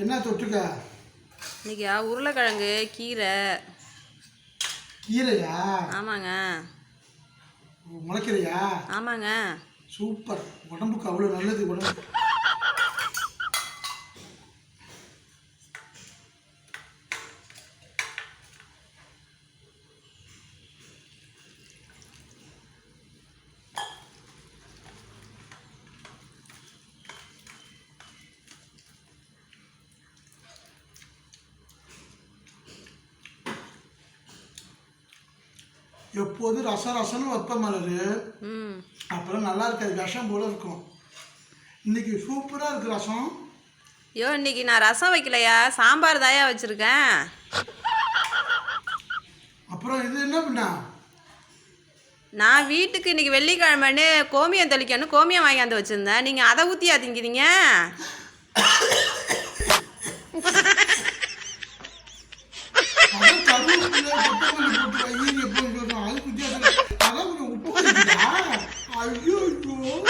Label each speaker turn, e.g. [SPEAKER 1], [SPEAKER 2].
[SPEAKER 1] என்ன தொட்டுக்க?
[SPEAKER 2] இன்னைக்கா உருளைக்கிழங்கு கீரை.
[SPEAKER 1] கீரையா?
[SPEAKER 2] ஆமாங்க.
[SPEAKER 1] முளைக்கிறையா
[SPEAKER 2] ஆமாங்க.
[SPEAKER 1] சூப்பர். உடம்புக்கு அவ்வளோ நல்லது உடம்பு எப்போது ரச ரசம்னு வைப்ப மலர். அப்புறம் நல்லா இருக்காது விஷம் போல இருக்கும். இன்னைக்கு சூப்பராக இருக்கு ரசம்.
[SPEAKER 2] ஐயோ இன்னைக்கு நான் ரசம் வைக்கலையா? சாம்பார் தாயா வச்சுருக்கேன்.
[SPEAKER 1] அப்புறம் இது என்ன பண்ண?
[SPEAKER 2] நான் வீட்டுக்கு இன்னைக்கு வெள்ளிக்கிழமன்னு கோமியம் தெளிக்கணும் கோமியம் வாங்கியாந்து வச்சுருந்தேன். நீங்கள் அதை ஊற்றியா திங்கிறீங்க neném.